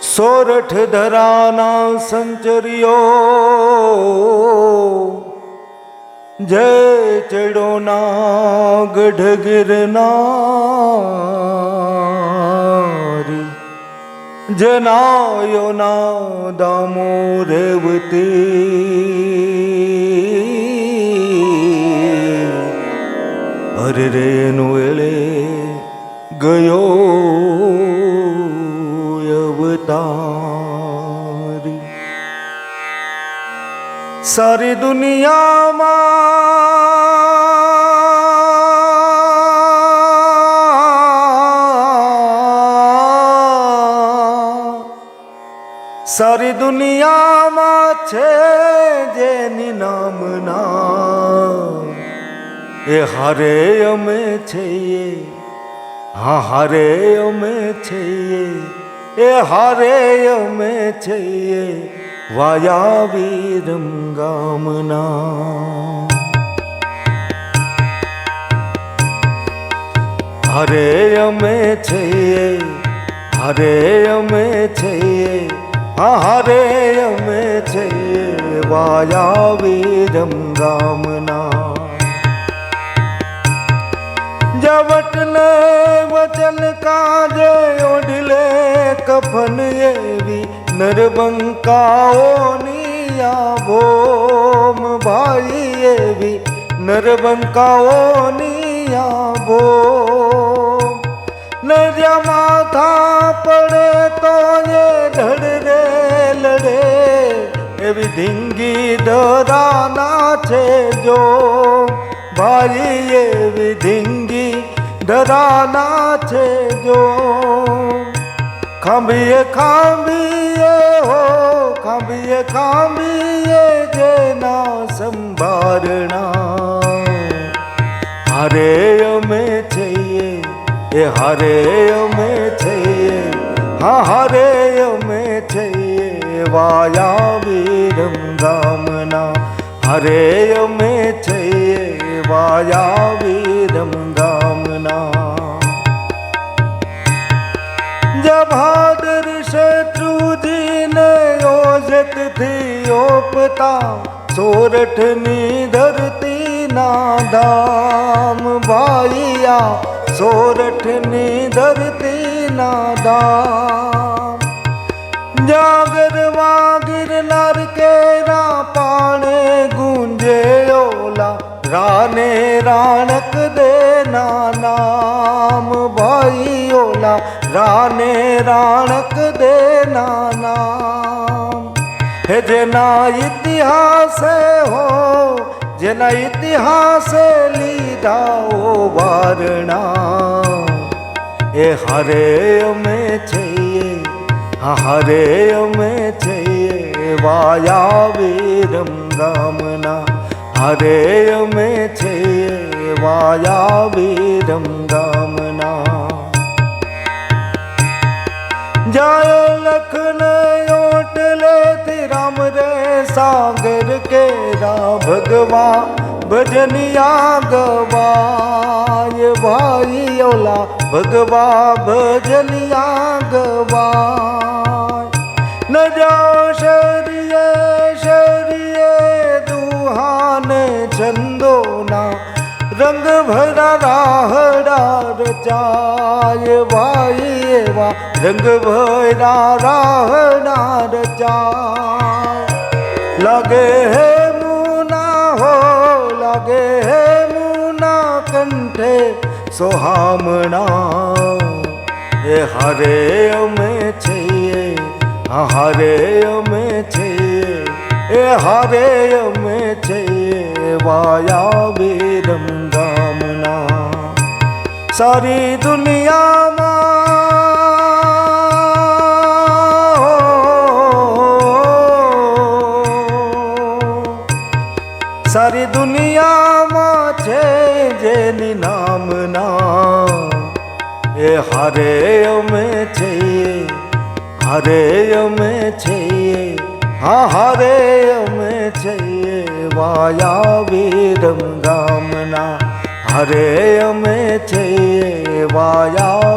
સોરઠ ધરાના સંચર્યો જય ચડોના ગઢ ગિરનારી જનાયોના દામો રેવતી. અરે રેનું सारी दुनिया मां सारी दुनिया मां छे जे निनाम ए हरे अमे छे हाँ हरे अमे छे ए हरे अमे छे वायावीरं गामना। हरे अमे छे हरे अमे छे हाँ, हरे अमे वाया वायावीरं गामना। वचन का जे ओढले कफन ये भी નરબંકાઓની આ ભોમ ભાઈ એવી. નરબંકાઓની આ ભોમ નર્યા માથા પડે તો એ ધડ રે, લડે. એવી ધીંગી ધરાના છે જો. ભાઈ એવી ધીંગી ધરાના છે જો. खंबिए खांबिए हो खंबिए जे ना संभारना। हरे में चाहिए, ये हरे में चाहिए हाँ हरे में चाहिए, वाया वीरम गामना हरे में चाहिए, वाया वीरम गा જભાદર શત્રુજીને યોજત થી ઓપતા સોરઠની ધરતીના ધામ ભાઈયા સોરઠની ધરતીના ધામ જાગરવા ગિરનાર કેરા પાણે રાને રાણક દેના નામ હે જેના ઇતિહાસે હો જેના ઇતિહાસે લીધા ઓ વારણા એ હારે અમે છીએ હા હારે અમે છીએ વાયા વીરમ ગામના હારે અમે છીએ વાયા વીરમ ગામના જાય લખન ઓટલે થી રામ રે સાગર કેરા ભગવા ભજનિયા ગવાય ભાઈ ઓલા ભગવા ભજનિયા ગવાય ન જાઓ શરીએ શરીએ દુહાને છંદોના રંગ ભરા રાહડા રચાય ભાઈ એવા રંગ ભરા રાહડા ચા લાગે હે મુના હો, લાગે હે મુના કંઠે સોહામણા એ હરે અમે છીએ હરે અમે છીએ, એ હરે અમે છીએ, વાયા વીરમ ગામના. સારી દુનિયામાં સારી દુનિયામાં છે જેની નામના. એ હારે અમે છીએ, હારે અમે છીએ. હા, હારે અમે છીએ વાયા વીરમ ગામના. હરે અમે છીએ વાયા